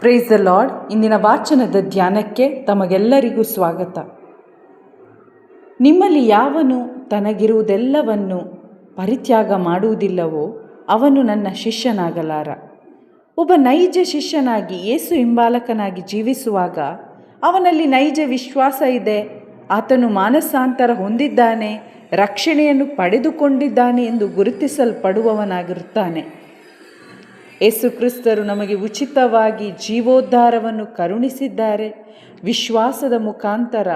Praise the lord ಇಂದಿನ ವಾಚನದ ಧ್ಯಾನಕ್ಕೆ ತಮಗೆಲ್ಲರಿಗೂ ಸ್ವಾಗತ. ನಿಮ್ಮಲ್ಲಿ ಯಾವನು ತನಗಿರುವುದೆಲ್ಲವನ್ನು ಪರಿತ್ಯಾಗ ಮಾಡುವುದಿಲ್ಲವೋ ಅವನು ನನ್ನ ಶಿಷ್ಯನಾಗಲಾರ. ಒಬ್ಬ ನೈಜ ಶಿಷ್ಯನಾಗಿ ಏಸು ಹಿಂಬಾಲಕನಾಗಿ ಜೀವಿಸುವಾಗ ಅವನಲ್ಲಿ ನೈಜ ವಿಶ್ವಾಸ ಇದೆ. ಆತನು ಮಾನಸಾಂತರ ಹೊಂದಿದ್ದಾನೆ, ರಕ್ಷಣೆಯನ್ನು ಪಡೆದುಕೊಂಡಿದ್ದಾನೆ ಎಂದು ಗುರುತಿಸಲ್ಪಡುವವನಾಗಿರುತ್ತಾನೆ. ಯೇಸು ಕ್ರಿಸ್ತರು ನಮಗೆ ಉಚಿತವಾಗಿ ಜೀವೋದ್ಧಾರವನ್ನು ಕರುಣಿಸಿದ್ದಾರೆ. ವಿಶ್ವಾಸದ ಮುಖಾಂತರ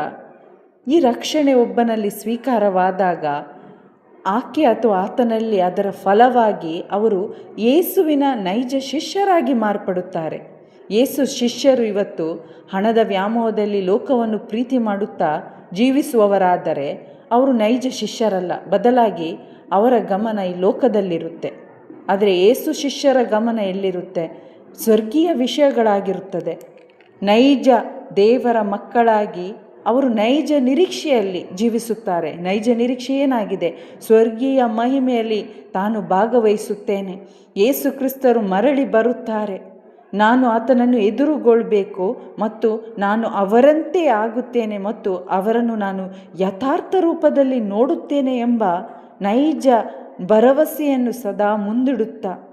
ಈ ರಕ್ಷಣೆ ಒಬ್ಬನಲ್ಲಿ ಸ್ವೀಕಾರವಾದಾಗ ಆಕೆ ಅಥವಾ ಆತನಲ್ಲಿ ಅದರ ಫಲವಾಗಿ ಅವರು ಯೇಸುವಿನ ನೈಜ ಶಿಷ್ಯರಾಗಿ ಮಾರ್ಪಡುತ್ತಾರೆ. ಯೇಸು ಶಿಷ್ಯರು ಇವತ್ತು ಹಣದ ವ್ಯಾಮೋಹದಲ್ಲಿ ಲೋಕವನ್ನು ಪ್ರೀತಿ ಮಾಡುತ್ತಾ ಜೀವಿಸುವವರಾದರೆ ಅವರು ನೈಜ ಶಿಷ್ಯರಲ್ಲ, ಬದಲಾಗಿ ಅವರ ಗಮನ ಈ ಲೋಕದಲ್ಲಿರುತ್ತೆ. ಆದರೆ ಏಸು ಶಿಷ್ಯರ ಗಮನ ಎಲ್ಲಿರುತ್ತೆ? ಸ್ವರ್ಗೀಯ ವಿಷಯಗಳಾಗಿರುತ್ತದೆ. ನೈಜ ದೇವರ ಮಕ್ಕಳಾಗಿ ಅವರು ನೈಜ ನಿರೀಕ್ಷೆಯಲ್ಲಿ ಜೀವಿಸುತ್ತಾರೆ. ನೈಜ ನಿರೀಕ್ಷೆ ಏನಾಗಿದೆ? ಸ್ವರ್ಗೀಯ ಮಹಿಮೆಯಲ್ಲಿ ತಾನು ಭಾಗವಹಿಸುತ್ತೇನೆ. ಏಸು ಕ್ರಿಸ್ತರು ಮರಳಿ ಬರುತ್ತಾರೆ. ನಾನು ಆತನನ್ನು ಎದುರುಗೊಳ್ಬೇಕು ಮತ್ತು ನಾನು ಅವರಂತೆ ಆಗುತ್ತೇನೆ ಮತ್ತು ಅವರನ್ನು ನಾನು ಯಥಾರ್ಥ ರೂಪದಲ್ಲಿ ನೋಡುತ್ತೇನೆ ಎಂಬ ನೈಜ ಭರವಸೆಯನ್ನು ಸದಾ ಮುಂದಿಡುತ್ತಾ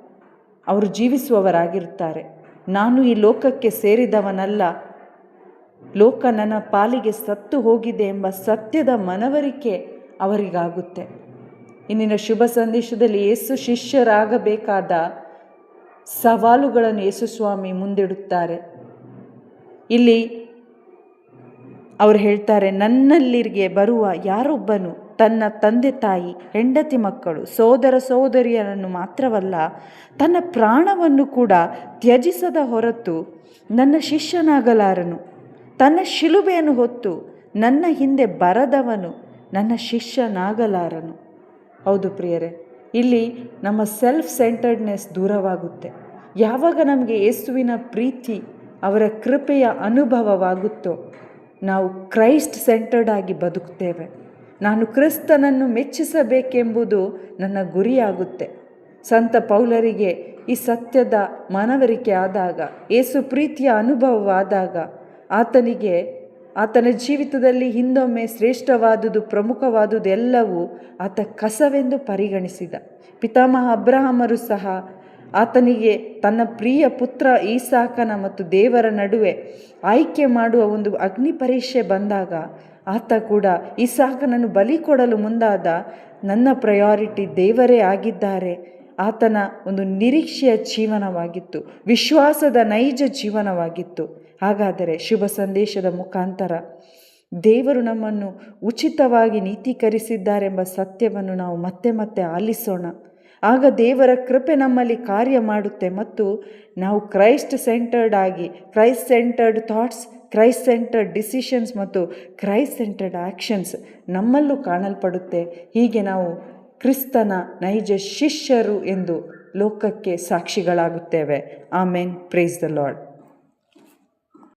ಅವರು ಜೀವಿಸುವವರಾಗಿರುತ್ತಾರೆ. ನಾನು ಈ ಲೋಕಕ್ಕೆ ಸೇರಿದವನಲ್ಲ. ಲೋಕ ನನ್ನ ಪಾಲಿಗೆ ಸತ್ತು ಹೋಗಿದೆ ಎಂಬ ಸತ್ಯದ ಮನವರಿಕೆ ಅವರಿಗಾಗುತ್ತೆ. ಇಂದಿನ ಶುಭ ಸಂದೇಶದಲ್ಲಿ ಯೇಸು ಶಿಷ್ಯರಾಗಬೇಕಾದ ಸವಾಲುಗಳನ್ನು ಯೇಸುಸ್ವಾಮಿ ಮುಂದಿಡುತ್ತಾರೆ. ಇಲ್ಲಿ ಅವರು ಹೇಳ್ತಾರೆ, ನನ್ನಲ್ಲಿಗೆ ಬರುವ ಯಾರೊಬ್ಬನು ತನ್ನ ತಂದೆ ತಾಯಿ, ಹೆಂಡತಿ ಮಕ್ಕಳು, ಸೋದರ ಸೋದರಿಯರನ್ನು ಮಾತ್ರವಲ್ಲ, ತನ್ನ ಪ್ರಾಣವನ್ನು ಕೂಡ ತ್ಯಜಿಸದ ಹೊರತು ನನ್ನ ಶಿಷ್ಯನಾಗಲಾರನು. ತನ್ನ ಶಿಲುಬೆಯನ್ನು ಹೊತ್ತು ನನ್ನ ಹಿಂದೆ ಬರದವನು ನನ್ನ ಶಿಷ್ಯನಾಗಲಾರನು. ಹೌದು ಪ್ರಿಯರೇ, ಇಲ್ಲಿ ನಮ್ಮ ಸೆಲ್ಫ್ ಸೆಂಟರ್ಡ್ನೆಸ್ ದೂರವಾಗುತ್ತೆ. ಯಾವಾಗ ನಮಗೆ ಯೇಸುವಿನ ಪ್ರೀತಿ, ಅವರ ಕೃಪೆಯ ಅನುಭವವಾಗುತ್ತೋ, ನಾವು ಕ್ರೈಸ್ಟ್ ಸೆಂಟರ್ಡ್ ಆಗಿ ಬದುಕ್ತೇವೆ. ನಾನು ಕ್ರಿಸ್ತನನ್ನು ಮೆಚ್ಚಿಸಬೇಕೆಂಬುದು ನನ್ನ ಗುರಿಯಾಗುತ್ತೆ. ಸಂತ ಪೌಲರಿಗೆ ಈ ಸತ್ಯದ ಮನವರಿಕೆ ಆದಾಗ, ಏಸು ಪ್ರೀತಿಯ ಅನುಭವವಾದಾಗ ಆತನಿಗೆ, ಆತನ ಜೀವಿತದಲ್ಲಿ ಹಿಂದೊಮ್ಮೆ ಶ್ರೇಷ್ಠವಾದುದು, ಪ್ರಮುಖವಾದುದು ಎಲ್ಲವೂ ಆತ ಕಸವೆಂದು ಪರಿಗಣಿಸಿದ. ಪಿತಾಮಹ ಅಬ್ರಹಾಮರು ಸಹ ಆತನಿಗೆ ತನ್ನ ಪ್ರಿಯ ಪುತ್ರ ಈಸಾಕನ ಮತ್ತು ದೇವರ ನಡುವೆ ಆಯ್ಕೆ ಮಾಡುವ ಒಂದು ಅಗ್ನಿ ಪರೀಕ್ಷೆ ಬಂದಾಗ ಆತ ಕೂಡ ಇಸಾಕನನ್ನು ಬಲಿ ಕೊಡಲು ಮುಂದಾದ ನನ್ನ ಪ್ರಯಾರಿಟಿ ದೇವರೇ ಆಗಿದ್ದಾರೆ. ಆತನ ಒಂದು ನಿರೀಕ್ಷೆಯ ಜೀವನವಾಗಿತ್ತು. ವಿಶ್ವಾಸದ ನೈಜ ಜೀವನವಾಗಿತ್ತು. ಹಾಗಾದರೆ ಶುಭ ಸಂದೇಶದ ಮುಖಾಂತರ ದೇವರು ನಮ್ಮನ್ನು ಉಚಿತವಾಗಿ ನೀತೀಕರಿಸಿದ್ದಾರೆಂಬ ಸತ್ಯವನ್ನು ನಾವು ಮತ್ತೆ ಮತ್ತೆ ಆಲಿಸೋಣ. ಆಗ ದೇವರ ಕೃಪೆ ನಮ್ಮಲ್ಲಿ ಕಾರ್ಯ ಮಾಡುತ್ತೆ ಮತ್ತು ನಾವು ಕ್ರೈಸ್ಟ್ ಸೆಂಟರ್ಡ್ ಆಗಿ Christ centered thoughts Christ centered decisions ಮತ್ತು ಕ್ರೈಸ್ಟ್ ಸೆಂಟರ್ಡ್ ಆ್ಯಕ್ಷನ್ಸ್ ನಮ್ಮಲ್ಲೂ ಕಾಣಲ್ಪಡುತ್ತೆ. ಹೀಗೆ ನಾವು ಕ್ರಿಸ್ತನ ನೈಜ ಶಿಷ್ಯರು ಎಂದು ಲೋಕಕ್ಕೆ ಸಾಕ್ಷಿಗಳಾಗುತ್ತೇವೆ. ಆಮೇನ್. Praise the Lord.